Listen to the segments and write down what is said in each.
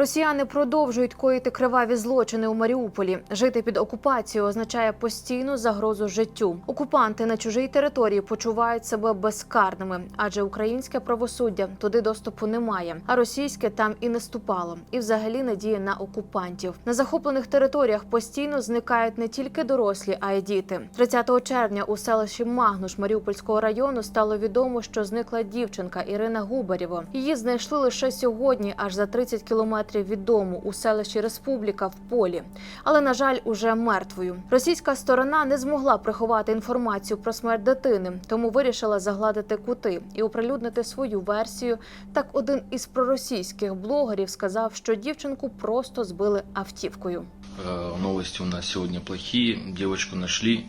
Росіяни продовжують коїти криваві злочини у Маріуполі. Жити під окупацією означає постійну загрозу життю. Окупанти на чужій території почувають себе безкарними, адже українське правосуддя туди доступу немає, а російське там і не ступало, і взагалі не діє на окупантів. На захоплених територіях постійно зникають не тільки дорослі, а й діти. 30 червня у селищі Магнуш Маріупольського району стало відомо, що зникла дівчинка Ірина Губарєва. Її знайшли лише сьогодні, аж за 30 кілометрів від дому у селищі Республіка в полі. Але на жаль, уже мертвою. Російська сторона не змогла приховати інформацію про смерть дитини, тому вирішила загладити кути і оприлюднити свою версію. Так, один із проросійських блогерів сказав, що дівчинку просто збили автівкою. Э, Новости у нас сегодня плохие. Девочку нашли,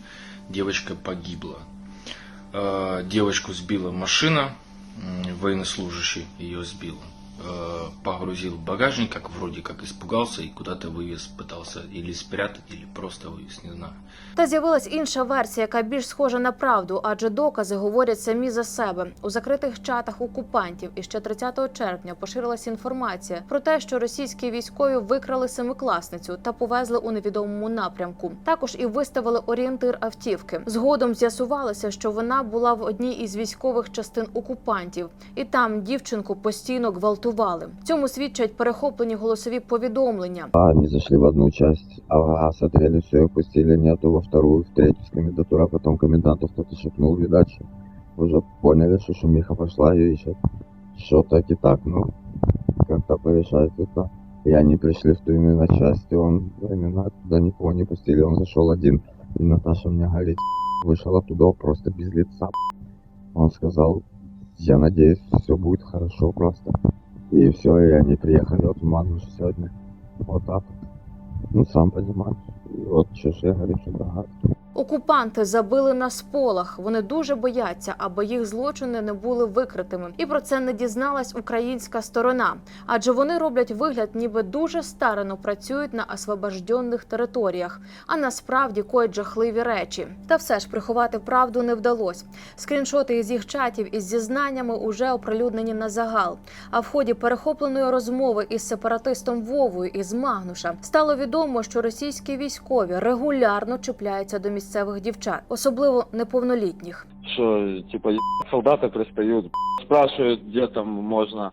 девочка погибла. Э, Девочку сбила машина, военнослужащий ее сбил Э, Погрузил в багажник, как вроде как испугался и куда-то вывез, пытался или спрятать, или просто вывез, не знаю. Та з'явилась інша версія, яка більш схожа на правду, адже докази говорять самі за себе. У закритих чатах окупантів іще 30 червня поширилася інформація про те, що російські військові викрали семикласницю та повезли у невідомому напрямку. Також і виставили орієнтир автівки. Згодом з'ясувалося, що вона була в одній із військових частин окупантів, і там дівчинку постійно гвалтували. Цьому свідчать перехоплені голосові повідомлення. А, они зашли в одну часть, ага, смотрели все и пустили не то во вторую, в третью с комендатуры, а потом коменданту кто-то шепнул, видать, что уже поняли, что шумиха пошла, ее ищут. Что так и так, ну, как-то порешать это. И они пришли в ту именно часть, и он именно туда никого не пустили, он зашел один. И Наташа мне говорит, вышел оттуда просто без лица. Он сказал, я надеюсь, все будет хорошо просто. И все, и они приехали вот в Мануш сегодня. Вот так вот. Ну, сам понимаешь. И вот чеши, говорю, что догадки. Окупанти забили на сполах. Вони дуже бояться, аби їх злочини не були викритими. І про це не дізналась українська сторона, адже вони роблять вигляд, ніби дуже старано працюють на освобожденних територіях, а насправді коять жахливі речі. Та все ж приховати правду не вдалось. Скріншоти із їх чатів із зізнаннями уже оприлюднені на загал. А в ході перехопленої розмови із сепаратистом Вовою із Магнуша стало відомо, що російські військові регулярно чіпляються до місцевих дівчат, особливо неповнолітніх. Що типа солдати пристають, спрашують, де там можно,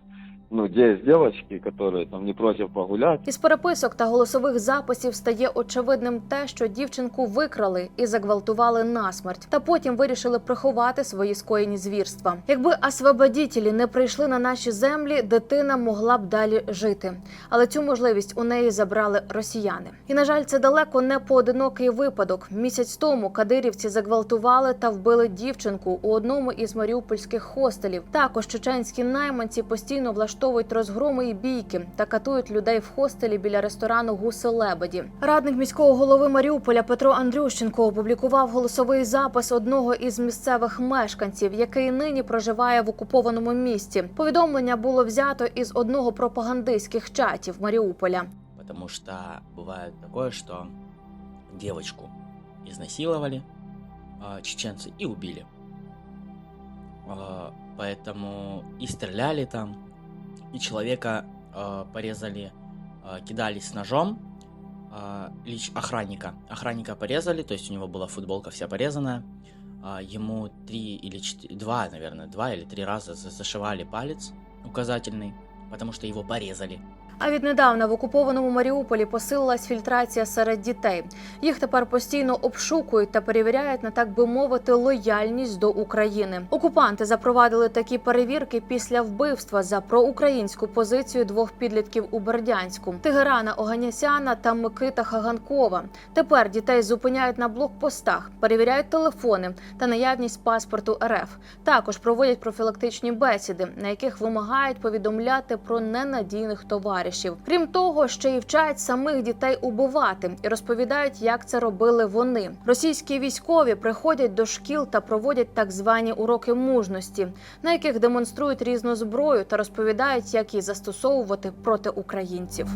ну, есть девочки, которые там не против погулять. Із переписок та голосових записів стає очевидним те, що дівчинку викрали і загвалтували насмерть, та потім вирішили приховати свої скоєні звірства. Якби освободітелі не прийшли на наші землі, дитина могла б далі жити. Але цю можливість у неї забрали росіяни. І на жаль, це далеко не поодинокий випадок. Місяць тому кадирівці загвалтували та вбили дівчинку у одному із маріупольських хостелів. Також чеченські найманці постійно влаштовують розгроми і бійки та катують людей в хостелі біля ресторану Гуси Лебеді. Радник міського голови Маріуполя Петро Андрющенко опублікував голосовий запис одного із місцевих мешканців, який нині проживає в окупованому місті. Повідомлення було взято із одного пропагандистських чатів Маріуполя. Потому что бывает такое, что девочку изнасиловали а, чеченцы и убили. А, Поэтому и стреляли там, и человека а, порезали, а, кидались ножом, а, лич охранника. Охранника порезали, то есть у него была футболка вся порезанная. А, Ему три или четыре, два, наверное, два или три раза за- зашивали палец указательный, потому что его порезали. А віднедавна в окупованому Маріуполі посилилась фільтрація серед дітей. Їх тепер постійно обшукують та перевіряють на так би мовити лояльність до України. Окупанти запровадили такі перевірки після вбивства за проукраїнську позицію двох підлітків у Бердянську Тигерана Оганясяна та Микита Хаганкова. Тепер дітей зупиняють на блокпостах, перевіряють телефони та наявність паспорту РФ. Також проводять профілактичні бесіди, на яких вимагають повідомляти про ненадійних товаришів. Крім того, ще й вчать самих дітей убивати і розповідають, як це робили вони. Російські військові приходять до шкіл та проводять так звані уроки мужності, на яких демонструють різну зброю та розповідають, як її застосовувати проти українців.